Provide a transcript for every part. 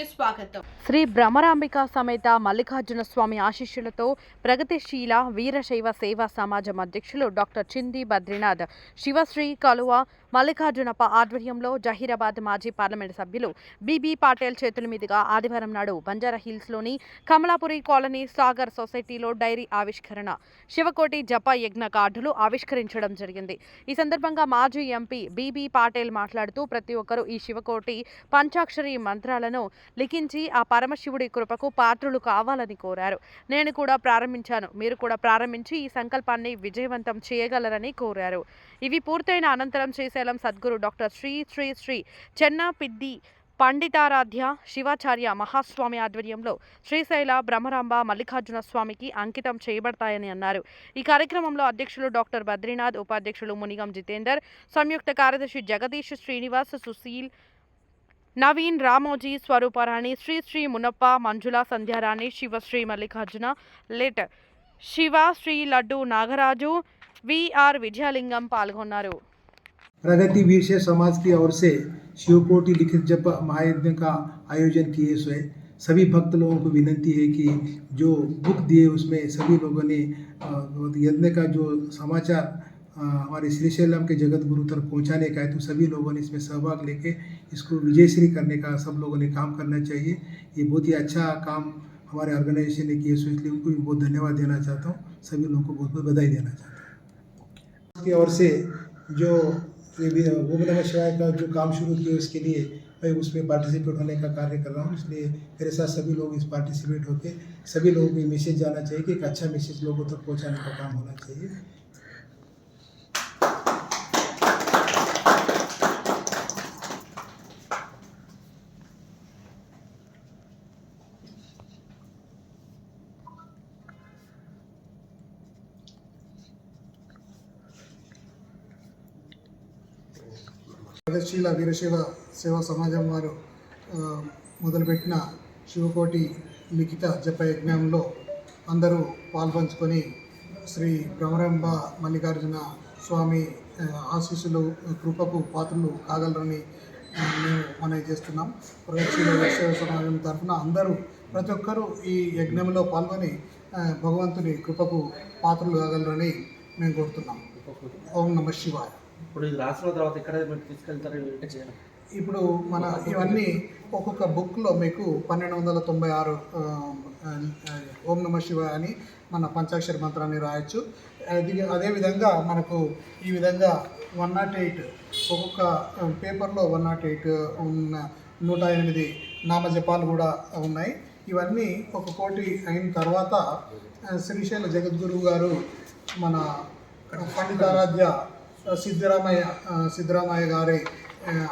కి స్వాగతం. శ్రీ భ్రమరాంబిక సమేత మల్లికార్జున స్వామి ఆశీస్సులతో ప్రగతిశీల వీరశైవ సేవా సమాజం అధ్యక్షులు డాక్టర్ చింది బద్రీనాథ్ శివశ్రీ కలువ మల్లికార్జునప్ప ఆధ్వర్యంలో జహీరాబాద్ మాజీ పార్లమెంటు సభ్యులు బీబీ పాటేల్ చేతుల మీదుగా ఆదివారం నాడు బంజారా హిల్స్లోని కమలాపురి కాలనీ సాగర్ సొసైటీలో డైరీ ఆవిష్కరణ శివకోటి జప యజ్ఞ కార్డులు ఆవిష్కరించడం జరిగింది. ఈ సందర్భంగా మాజీ ఎంపీ బీబీ పాటేల్ మాట్లాడుతూ ప్రతి ఒక్కరూ ఈ శివకోటి పంచాక్షరి మంత్రాలను లిఖించి ఆ పరమశివుడి కృపకు పాత్రులు కావాలని కోరారు. నేను కూడా ప్రారంభించాను. మీరు కూడా ప్రారంభించి ఈ సంకల్పాన్ని విజయవంతం చేయగలరని కోరారు. ఇవి పూర్తయిన అనంతరం శ్రీశైలం సద్గురు డాక్టర్ శ్రీ శ్రీ శ్రీ చెన్న పిద్ది పండితారాధ్య శివాచార్య మహాస్వామి ఆధ్వర్యంలో శ్రీశైల బ్రహ్మరాంబ మల్లికార్జున స్వామికి అంకితం చేయబడతాయని అన్నారు. ఈ కార్యక్రమంలో అధ్యక్షులు డాక్టర్ బద్రీనాథ్ ఉపాధ్యక్షులు మునిగం జితేందర్ సంయుక్త కార్యదర్శి జగదీష్ శ్రీనివాస్ సుశీల్ నవీన్ రామోజీ స్వరూపరాణి శ్రీ శ్రీ మునప్ప మంజుల సంధ్యారాణి శివశ్రీ మల్లికార్జున లేట్ శివ శ్రీ లడ్డు నాగరాజు విఆర్ విజయలింగం పాల్గొన్నారు प्रगति वीर से समाज की ओर से शिवकोटि लिखित जप महायज्ञ का आयोजन किए हुए सभी भक्त लोगों को विनंती है कि जो बुक दिए उसमें सभी लोगों ने अ, यज्ञ का जो समाचार हमारे श्रीशैलम के जगत गुरु तक पहुँचाने का है तो सभी लोगों ने इसमें सहभाग लेके इसको विजयश्री करने का सब लोगों ने काम करना चाहिए। ये बहुत ही अच्छा काम हमारे ऑर्गेनाइजेशन ने किए सो इसलिए उनको भी बहुत धन्यवाद देना चाहता हूँ। सभी लोगों को बहुत बहुत बधाई देना चाहता हूँ। की ओर से जो ओम नमः शिवाय का जो काम शुरू किया उसके लिए मैं उसमें पार्टिसिपेट होने का कार्य कर रहा हूँ, इसलिए मेरे साथ सभी लोग इस पार्टिसिपेट होकर सभी लोगों को मैसेज जाना चाहिए कि एक अच्छा मैसेज लोगों तक पहुँचाने का काम होना चाहिए। ప్రగతిశీల వీరశైవ సేవా సమాజం వారు మొదలుపెట్టిన శివకోటి లిఖిత జప యజ్ఞంలో అందరూ పాల్పంచుకొని శ్రీ భ్రమరంభ మల్లికార్జున స్వామి ఆశీస్సులు కృపకు పాత్రలు కాగలరని మేము మనవి చేస్తున్నాం. ప్రగతిశీల వీరశైవ సమాజం తరఫున అందరూ ప్రతి ఒక్కరూ ఈ యజ్ఞంలో పాల్గొని భగవంతుని కృపకు పాత్రలు కాగలరని మేము కోరుతున్నాం. ఓం నమ శివాయ. ఇప్పుడు ఇది రాసిన తర్వాత ఎక్కడ మీరు తీసుకెళ్తారు ఏంటి చేయాలి ఇప్పుడు మన ఇవన్నీ ఒక్కొక్క బుక్లో మీకు పన్నెండు వందల తొంభై ఆరు ఓం నమ శివ అని మన పంచాక్షరి మంత్రాన్ని రాయొచ్చు. అది అదేవిధంగా మనకు ఈ విధంగా వన్ నాట్ ఎయిట్ ఒక్కొక్క పేపర్లో వన్ నాట్ ఎయిట్ ఉన్న నూట ఎనిమిది నామజపాలు కూడా ఉన్నాయి. ఇవన్నీ ఒక కోటి అయిన తర్వాత శ్రీశైల జగద్గురువు గారు మన పండితారాధ్య సిద్ధరామయ్య సిద్ధరామయ్య గారి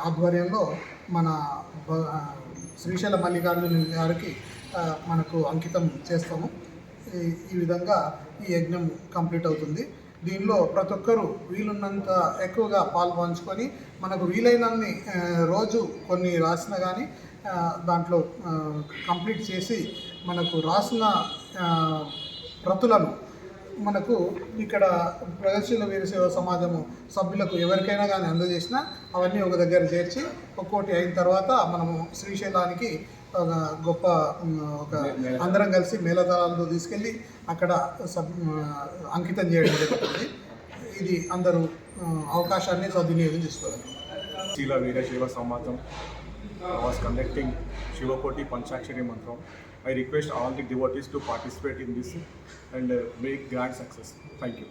ఆధ్వర్యంలో మన భ- శ్రీశైల మల్లికార్జున గారికి మనకు అంకితం చేస్తాము. ఈ ఈ విధంగా ఈ యజ్ఞం కంప్లీట్ అవుతుంది. దీనిలో ప్రతి ఒక్కరూ వీలున్నంత ఎక్కువగా పాల్పంచుకొని మనకు వీలైనన్ని రోజు కొన్ని రాసిన కానీ దాంట్లో కంప్లీట్ చేసి మనకు రాసిన వ్రతులను ప్రతులను మనకు ఇక్కడ ప్రగతిశీల వీరసేవ సమాజము సభ్యులకు ఎవరికైనా కానీ అందజేసినా అవన్నీ ఒక దగ్గర చేర్చి ఒక్కోటి అయిన తర్వాత మనము శ్రీశైలానికి ఒక గొప్ప ఒక అందరం కలిసి మేళతాళాలతో తీసుకెళ్ళి అక్కడ సబ్ అంకితం చేయడం జరుగుతుంది. ఇది అందరూ అవకాశాన్ని సద్వినియోగం చేసుకోవాలి. Sila Veera సమాజం. Samajam was conducting Shivakoti Panchakshari Mantra. I request all the devotees to participate in this and uh, make grand success. Thank you.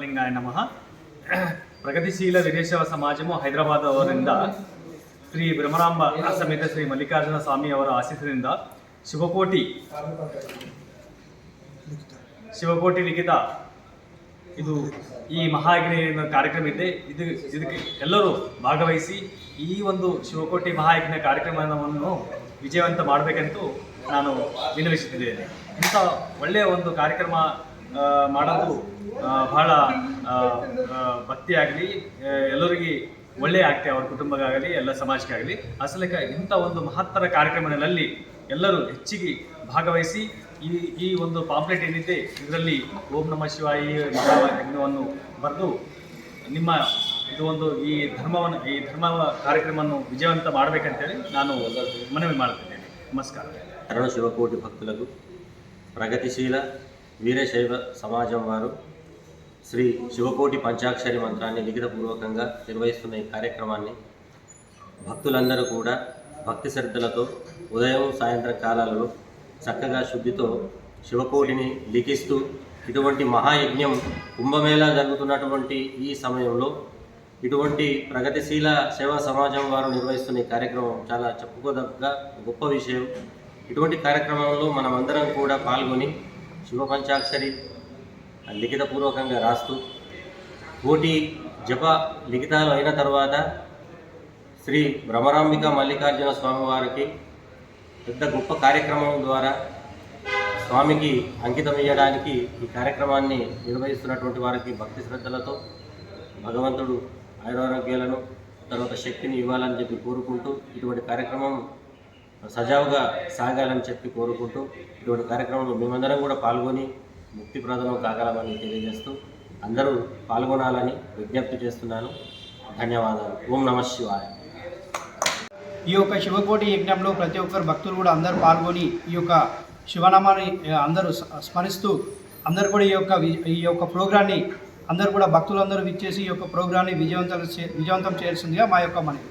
ಲಿಂಗಾಯ ನಮಃ ಪ್ರಗತಿಶೀಲ ವಿದೇಶವ ಸಮಾಜವು ಹೈದರಾಬಾದ್ ಅವರಿಂದ ಶ್ರೀ ಬ್ರಹ್ಮರಾಂಬ ಸಮೇತ ಶ್ರೀ ಮಲ್ಲಿಕಾರ್ಜುನ ಸ್ವಾಮಿ ಅವರ ಆಶೀಸದಿಂದ ಶಿವಕೋಟಿ ಶಿವಕೋಟಿ ಲಿಖಿತ ಇದು ಈ ಮಹಾಯಜ್ಞ ಕಾರ್ಯಕ್ರಮ ಇದೆ. ಇದು ಇದಕ್ಕೆ ಎಲ್ಲರೂ ಭಾಗವಹಿಸಿ ಈ ಒಂದು ಶಿವಕೋಟಿ ಮಹಾಯಜ್ಞ ಕಾರ್ಯಕ್ರಮವನ್ನು ವಿಜಯವಂತ ಮಾಡಬೇಕೆಂದು ನಾನು ವಿನವಿಸುತ್ತಿದ್ದೇನೆ ಇಂಥ ಒಳ್ಳೆಯ ಒಂದು ಕಾರ್ಯಕ್ರಮ ಮಾಡೋದು ಬಹಳ ಭಕ್ತಿಯಾಗಲಿ ಎಲ್ಲರಿಗೆ ಒಳ್ಳೆಯ ಆಗ್ತದೆ ಅವರ ಕುಟುಂಬಕ್ಕಾಗಲಿ, ಎಲ್ಲ ಸಮಾಜಕ್ಕೆ ಆಗಲಿ ಅಸಲಿಕ ಇಂಥ ಒಂದು ಮಹತ್ತರ ಕಾರ್ಯಕ್ರಮಗಳಲ್ಲಿ ಎಲ್ಲರೂ ಹೆಚ್ಚಿಗೆ ಭಾಗವಹಿಸಿ ಈ ಈ ಒಂದು ಪಾಂಪ್ಲೆಟ್ ಏನಿದೆ ಇದರಲ್ಲಿ ಓಂ ನಮ ಶಿವಾಯಿ ಮಹಾಯಜ್ಞವನ್ನು ಬರೆದು ನಿಮ್ಮ ಇದು ಒಂದು ಈ ಧರ್ಮವನ್ನು ಈ ಧರ್ಮ ಕಾರ್ಯಕ್ರಮವನ್ನು ವಿಜಯವಂತ ಮಾಡಬೇಕಂತೇಳಿ ನಾನು ಮನವಿ ಮಾಡುತ್ತಿದ್ದೇನೆ నమస్కారం శరణ శివకోటి భక్తులకు ప్రగతిశీల వీరశైవ సమాజం వారు శ్రీ శివకోటి పంచాక్షరి మంత్రాన్ని లిఖితపూర్వకంగా నిర్వహిస్తున్న ఈ కార్యక్రమాన్ని భక్తులందరూ కూడా భక్తి శ్రద్ధలతో ఉదయం సాయంత్రం కాలాలలో చక్కగా శుద్ధితో శివకోటిని లిఖిస్తూ ఇటువంటి మహాయజ్ఞం కుంభమేళా జరుగుతున్నటువంటి ఈ సమయంలో ఇటువంటి ప్రగతిశీల సేవా సమాజం వారు నిర్వహిస్తున్న కార్యక్రమం చాలా చెప్పుకోదగ్గ గొప్ప విషయం. ఇటువంటి కార్యక్రమంలో మనమందరం కూడా పాల్గొని శివ పంచాక్షరి లిఖితపూర్వకంగా రాస్తూ కోటి జప లిఖితాలు అయిన తర్వాత శ్రీ భ్రమరాంబిక మల్లికార్జున స్వామి వారికి పెద్ద గొప్ప కార్యక్రమం ద్వారా స్వామికి అంకితం ఇవ్వడానికి ఈ కార్యక్రమాన్ని నిర్వహిస్తున్నటువంటి వారికి భక్తి శ్రద్ధలతో భగవంతుడు ఆయురారోగ్యాలను తర్వాత శక్తిని ఇవ్వాలని చెప్పి కోరుకుంటూ ఇటువంటి కార్యక్రమం సజావుగా సాగాలని చెప్పి కోరుకుంటూ ఇటువంటి కార్యక్రమంలో మేమందరం కూడా పాల్గొని ముక్తి ప్రదనం కాగలమని తెలియజేస్తూ అందరూ పాల్గొనాలని విజ్ఞప్తి చేస్తున్నాను. ధన్యవాదాలు. ఓం నమ శివాయ. ఈ యొక్క శివకోటి యజ్ఞంలో ప్రతి ఒక్కరు భక్తులు కూడా అందరూ పాల్గొని ఈ యొక్క శివనామాన్ని అందరూ స్మరిస్తూ అందరు కూడా ఈ యొక్క ఈ యొక్క ప్రోగ్రాన్ని అందరూ కూడా భక్తులందరూ విచ్చేసి ఈ యొక్క ప్రోగ్రాన్ని విజయవంతం చే- విజయవంతం చేయాల్సిందిగా మా యొక్క మనవి.